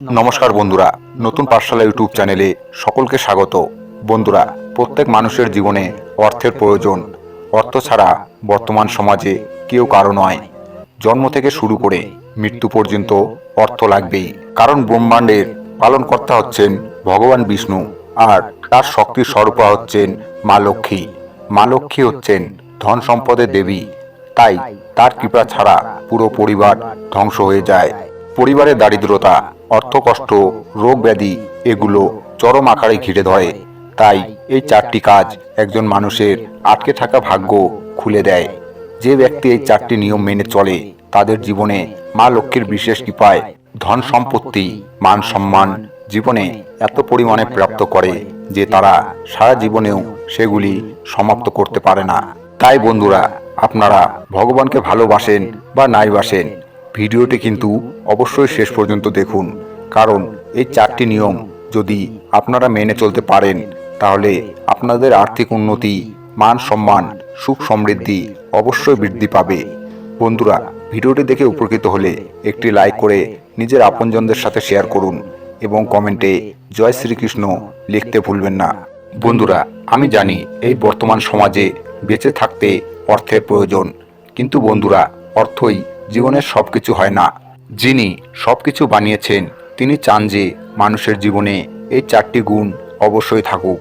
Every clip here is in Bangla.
নমস্কার বন্ধুরা, নতুন পাঠশালা ইউটিউব চ্যানেলে সকলকে স্বাগত। বন্ধুরা, প্রত্যেক মানুষের জীবনে অর্থের প্রয়োজন। অর্থ ছাড়া বর্তমান সমাজে কেউ কারও নয়। জন্ম থেকে শুরু করে মৃত্যু পর্যন্ত অর্থ লাগবেই। কারণ ব্রহ্মাণ্ডের পালনকর্তা হচ্ছেন ভগবান বিষ্ণু আর তার শক্তির স্বরূপা হচ্ছেন মা লক্ষ্মী। মা লক্ষ্মী হচ্ছেন ধন সম্পদের দেবী। তাই তার কৃপা ছাড়া পুরো পরিবার ধ্বংস হয়ে যায়। পরিবারের দারিদ্রতা, অর্থকষ্ট, রোগ ব্যাধি এগুলো চরম আকারে ঘিরে ধরে। তাই এই চারটি কাজ একজন মানুষের আটকে থাকা ভাগ্য খুলে দেয়। যে ব্যক্তি এই চারটি নিয়ম মেনে চলে, তাদের জীবনে মা লক্ষ্মীর বিশেষ কৃপায় ধন সম্পত্তি, মান সম্মান জীবনে এত পরিমাণে প্রাপ্ত করে যে তারা সারা জীবনেও সেগুলি সমাপ্ত করতে পারে না। তাই বন্ধুরা, আপনারা ভগবানকে ভালোবাসেন বা নাই বাসেন ভিডিওটি কিন্তু অবশ্যই শেষ পর্যন্ত দেখুন, কারণ এই চারটি নিয়ম যদি আপনারা মেনে চলতে পারেন, তাহলে আপনাদের আর্থিক উন্নতি, মান সম্মান, সুখ সমৃদ্ধি অবশ্যই বৃদ্ধি পাবে। বন্ধুরা, ভিডিওটি দেখে উপকৃত হলে একটি লাইক করে নিজের আপনজনদের সাথে শেয়ার করুন এবং কমেন্টে জয় শ্রীকৃষ্ণ লিখতে ভুলবেন না। বন্ধুরা, আমি জানি এই বর্তমান সমাজে বেঁচে থাকতে অর্থের প্রয়োজন, কিন্তু বন্ধুরা, অর্থই জীবনের সব কিছু হয় না। যিনি সব কিছু বানিয়েছেন, তিনি চান যে মানুষের জীবনে এই চারটি গুণ অবশ্যই থাকুক।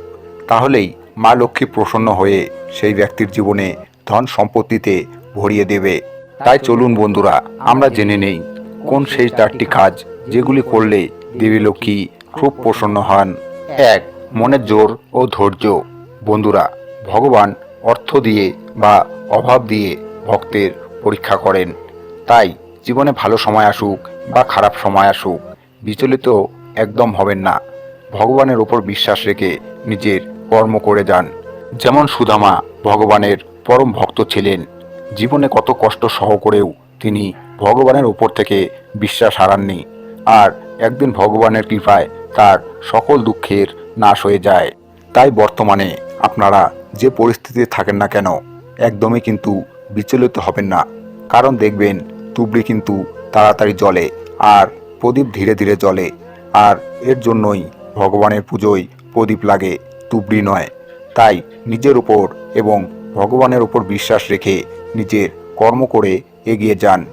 তাহলেই মা লক্ষ্মী প্রসন্ন হয়ে সেই ব্যক্তির জীবনে ধন সম্পত্তিতে ভরিয়ে দেবে। তাই চলুন বন্ধুরা, আমরা জেনে নেই কোন সেই চারটি কাজ যেগুলি করলে দেবী লক্ষ্মী খুব প্রসন্ন হন। এক, মনের জোর ও ধৈর্য। বন্ধুরা, ভগবান অর্থ দিয়ে বা অভাব দিয়ে ভক্তের পরীক্ষা করেন। তাই জীবনে ভালো সময় আসুক বা খারাপ সময় আসুক, বিচলিত একদম হবেন না। ভগবানের ওপর বিশ্বাস রেখে নিজের কর্ম করে যান। যেমন সুদামা ভগবানের পরম ভক্ত ছিলেন, জীবনে কত কষ্ট সহ করেও তিনি ভগবানের ওপর থেকে বিশ্বাস হারাননি। আর একদিন ভগবানের কৃপায় তার সকল দুঃখের নাশ হয়ে যায়। তাই বর্তমানে আপনারা যে পরিস্থিতিতে থাকেন না কেন, একদমই কিন্তু বিচলিত হবেন না। কারণ দেখবেন তুবড়ি কিন্তু তাড়াতাড়ি জ্বলে আর প্রদীপ ধীরে ধীরে জ্বলে। আর এর জন্যই ভগবানের পুজোয় প্রদীপ লাগে, তুবড়ি নয়। তাই নিজের উপর এবং ভগবানের উপর বিশ্বাস রেখে নিজের কর্ম করে এগিয়ে যান।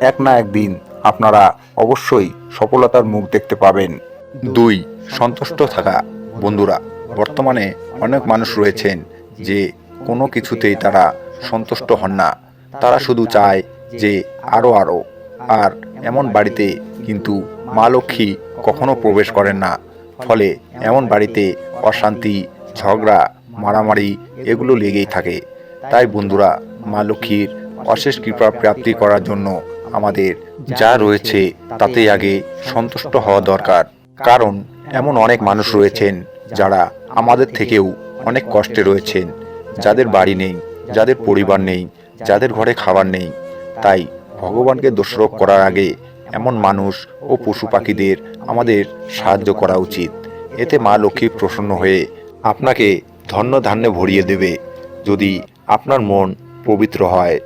এক না একদিন আপনারা অবশ্যই সফলতার মুখ দেখতে পাবেন। দুই, সন্তুষ্ট থাকা। বন্ধুরা, বর্তমানে অনেক মানুষ রয়েছেন যে কোনো কিছুতেই তারা সন্তুষ্ট হন না। তারা শুধু চায় যে আরও আরও আর এমন বাড়িতে কিন্তু মা লক্ষ্মী কখনো প্রবেশ করেন না। ফলে এমন বাড়িতে অশান্তি ঝগড়া মারামারি এগুলো লেগেই থাকে। তাই বন্ধুরা মা লক্ষ্মীর অশেষ কৃপা প্রাপ্তি করার জন্য আমাদের যা রয়েছে তাতে আগে সন্তুষ্ট হওয়া দরকার। কারণ এমন অনেক মানুষ রয়েছেন যারা আমাদের থেকেও অনেক কষ্টে রয়েছেন। যাদের বাড়ি নেই যাদের পরিবার নেই যাদের ঘরে খাবার নেই তাই ভগবানকে দোষারোপ করার আগে এমন মানুষ ও পশু পাখিদের আমাদের সাহায্য করা উচিত। এতে মা লক্ষ্মী প্রসন্ন হয়ে আপনাকে ধন্য ধান্যে ভরিয়ে দেবে যদি আপনার মন পবিত্র হয়।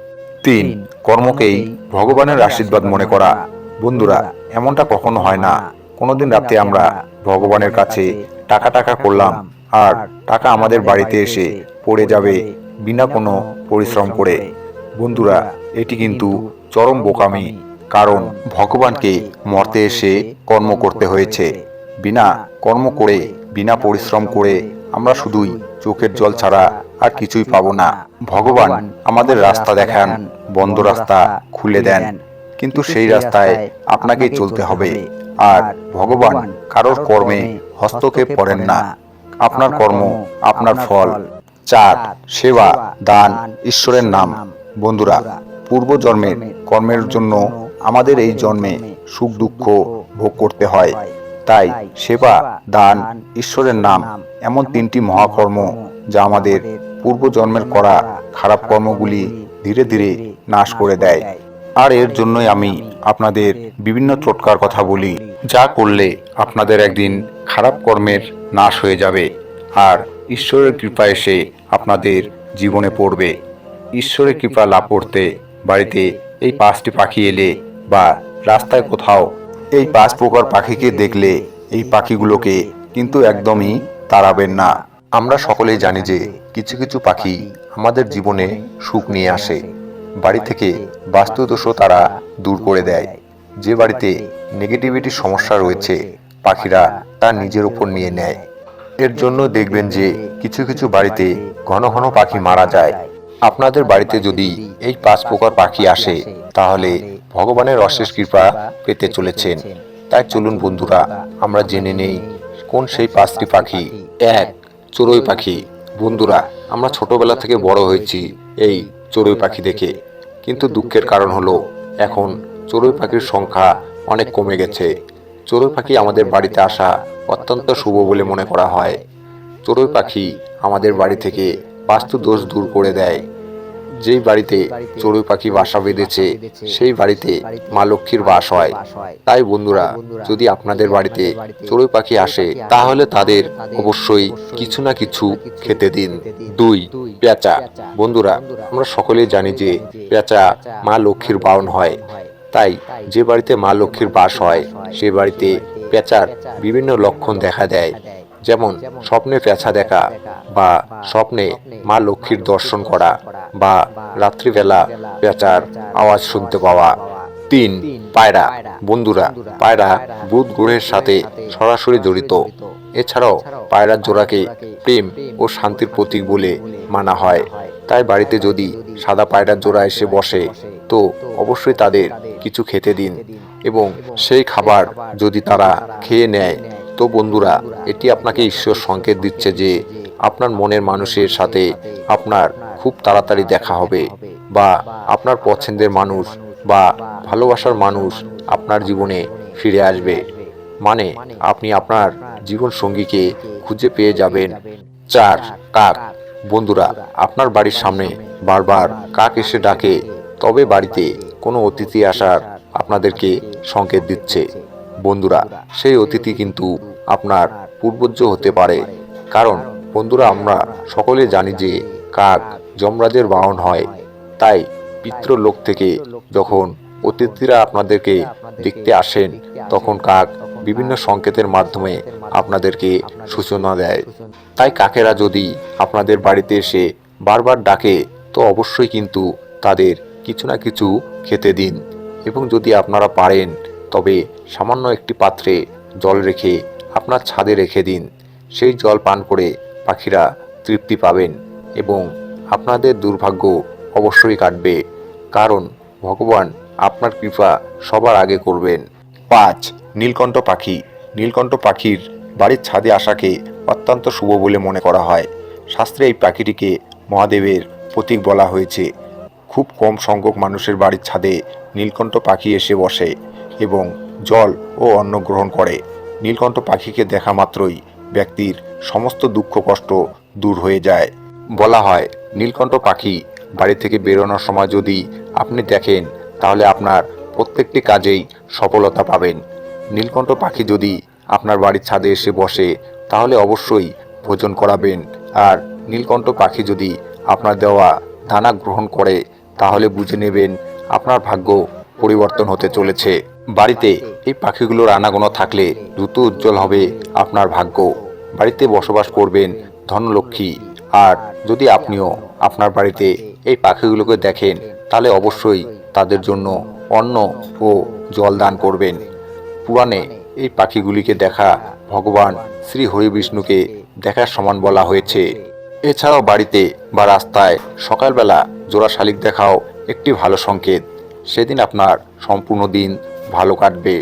তিন, কর্মকেই ভগবানের আশীর্বাদ মনে করা। বন্ধুরা, এমনটা কখনো হয় না। কোনোদিন রাতে আমরা ভগবানের কাছে টাকা টাকা করলাম আর টাকা আমাদের বাড়িতে এসে পড়ে যাবে বিনা কোনো পরিশ্রম করে। বন্ধুরা এটি কিন্তু চরম বোকামি, কারণ ভগবানকে মর্তে এসে কর্ম করতে হয়েছে। বিনা কর্ম করে, বিনা পরিশ্রম করে আমরা শুধুই চোখের জল ছাড়া আর কিছুই পাবো না। ভগবান আমাদের রাস্তা দেখান, বন্ধ রাস্তা খুলে দেন। কিন্তু সেই রাস্তায় আপনাকেই চলতে হবে। আর ভগবান কারোর কর্মে হস্তক্ষেপ করেন না। আপনার কর্ম, আপনার ফল চার সেবা, দান, ঈশ্বরের নাম। বন্ধুরা পূর্বজন্মের কর্মের জন্য আমাদের এই জন্মে সুখ দুঃখ ভোগ করতে হয়। তাই সেবা দান ঈশ্বরের নাম এমন তিনটি মহাকর্ম যা আমাদের পূর্বজন্মের করা খারাপ কর্মগুলি ধীরে ধীরে নাশ করে দেয়। আর এর জন্যই আমি আপনাদের বিভিন্ন টোটকার কথা বলি। যা করলে আপনাদের একদিন খারাপ কর্মের নাশ হয়ে যাবে আর ঈশ্বরের কৃপা এসে আপনাদের জীবনে পড়বে। ঈশ্বরের কৃপা লাভ করতে বাড়িতে এই পাঁচটি পাখি এলে বা রাস্তায় কোথাও এই পাঁচ প্রকার পাখিকে দেখলে এই পাখিগুলোকে কিন্তু একদমই তাড়াবেন না। আমরা সকলেই জানি যে কিছু কিছু পাখি আমাদের জীবনে সুখ নিয়ে আসে। বাড়ি থেকে বাস্তুদোষও তারা দূর করে দেয়। যে বাড়িতে নেগেটিভিটি সমস্যা রয়েছে, পাখিরা তা নিজের উপর নিয়ে নেয়। এর জন্য দেখবেন যে কিছু কিছু বাড়িতে ঘন ঘন পাখি মারা যায়। আপনাদের বাড়িতে যদি এই পাঁচ প্রকার পাখি আসে, তাহলে ভগবানের অশেষ কৃপা পেতে চলেছেন। তাই চলুন বন্ধুরা, আমরা জেনে নেই কোন সেই পাঁচটি পাখি। এক, চড়ুই পাখি। বন্ধুরা, আমরা ছোটবেলা থেকে বড় হয়েছি এই চড়ুই পাখি দেখে। কিন্তু দুঃখের কারণ হলো, এখন চড়ুই পাখির সংখ্যা অনেক কমে গেছে। চড়ুই পাখি আমাদের বাড়িতে আসা অত্যন্ত শুভ বলে মনে করা হয়। চড়ুই পাখি আমাদের বাড়ি থেকে বাস্তু দোষ দূর করে দেয়। যেই বাড়িতে চড়ুই পাখি বাসা বেঁধেছে, সেই বাড়িতে মা লক্ষ্মীর বাস হয়। তাই বন্ধুরা, যদি আপনাদের বাড়িতে চড়ুই পাখি আসে, তাহলে তাদের অবশ্যই কিছু না কিছু খেতে দিন। দুই, পেঁচা। বন্ধুরা, আমরা সকলেই জানি যে পেঁচা মা লক্ষ্মীর বাহন হয়। তাই যে বাড়িতে মা লক্ষ্মীর বাস হয়, সে বাড়িতে পেঁচার বিভিন্ন লক্ষণ দেখা দেয়। যেমন স্বপ্নে পেঁচা দেখা বা স্বপ্নে মা লক্ষ্মীর দর্শন করা বা রাত্রিবেলা পেঁচার আওয়াজ শুনতে পাওয়া। তিন পায়রা। বন্ধুরা পায়রা বুধ গ্রহের সাথে সরাসরি জড়িত। এছাড়াও পায়রার জোড়াকে প্রেম ও শান্তির প্রতীক বলে মানা হয়। তাই বাড়িতে যদি সাদা পায়রার জোড়া এসে বসে তো অবশ্যই তাদের কিছু খেতে দিন এবং সেই খাবার যদি তারা খেয়ে নেয় তো বন্ধুরা, এটি আপনাকে ঈশ্বর সংকেত দিচ্ছে যে আপনার মনের মানুষের সাথে আপনার খুব তাড়াতাড়ি দেখা হবে বা আপনার পছন্দের মানুষ বা ভালোবাসার মানুষ আপনার জীবনে ফিরে আসবে। মানে আপনি আপনার জীবন সঙ্গীকে খুঁজে পেয়ে যাবেন। চার, কাক। বন্ধুরা, আপনার বাড়ির সামনে বারবার কাক এসে ডাকে, তবে বাড়িতে কোনো অতিথি আসার আপনাদেরকে সংকেত দিচ্ছে। বন্ধুরা, সেই অতিথি কিন্তু আপনার পূর্বজ হতে পারে। কারণ বন্ধুরা, আমরা সকলে জানি যে কাক যমরাজের বাহন হয়। তাই পিতৃলোক থেকে যখন অতিথিরা আপনাদেরকে দেখতে আসেন, তখন কাক বিভিন্ন সংকেতের মাধ্যমে আপনাদেরকে সূচনা দেয়। তাই কাকেরা যদি আপনাদের বাড়িতে এসে বারবার ডাকে, তো অবশ্যই কিন্তু তাদের কিছু না কিছু খেতে দিন। এবং যদি আপনারা পারেন তবে সামান্য একটি পাত্রে জল রেখে আপনার ছাদে রেখে দিন। সেই জল পান করে পাখিরা তৃপ্তি পাবেন এবং আপনাদের দুর্ভাগ্য অবশ্যই কাটবে। কারণ ভগবান আপনার কৃপা সবার আগে করবেন। পাঁচ, নীলকণ্ঠ পাখি। নীলকণ্ঠ পাখির বাড়ির ছাদে আসাকে অত্যন্ত শুভ বলে মনে করা হয়। শাস্ত্রে এই পাখিটিকে মহাদেবের প্রতীক বলা হয়েছে। খুব কম সংখ্যক মানুষের বাড়ির ছাদে নীলকণ্ঠ পাখি এসে বসে। এবং জল ও অন্ন গ্রহণ করে। নীলকণ্ঠ পাখিকে দেখা মাত্রই ব্যক্তির সমস্ত দুঃখ কষ্ট দূর হয়ে যায়। বলা হয়, নীলকণ্ঠ পাখি বাড়ি থেকে বেরোনোর সময় যদি আপনি দেখেন, তাহলে আপনার প্রত্যেকটি কাজেই সফলতা পাবেন। নীলকণ্ঠ পাখি যদি আপনার বাড়ির ছাদে এসে বসে, তাহলে অবশ্যই ভোজন করাবেন। আর নীলকণ্ঠ পাখি যদি আপনার দেওয়া দানা গ্রহণ করে, তাহলে বুঝে নেবেন আপনার ভাগ্য পরিবর্তন হতে চলেছে। বাড়িতে এই পাখিগুলোর আনাগোনা থাকলে দ্রুত উজ্জ্বল হবে আপনার ভাগ্য। বাড়িতে বসবাস করবেন ধনলক্ষ্মী। আর যদি আপনিও আপনার বাড়িতে এই পাখিগুলোকে দেখেন, তাহলে অবশ্যই তাদের জন্য অন্ন ও জল দান করবেন। পুরাণে এই পাখিগুলিকে দেখা ভগবান শ্রী হরি বিষ্ণুকে দেখার সমান বলা হয়েছে। এছাড়াও বাড়িতে বা রাস্তায় সকালবেলা জোড়া শালিক দেখাও একটি ভালো সংকেত। সেদিন আপনার সম্পূর্ণ দিন ভালো কাটবে।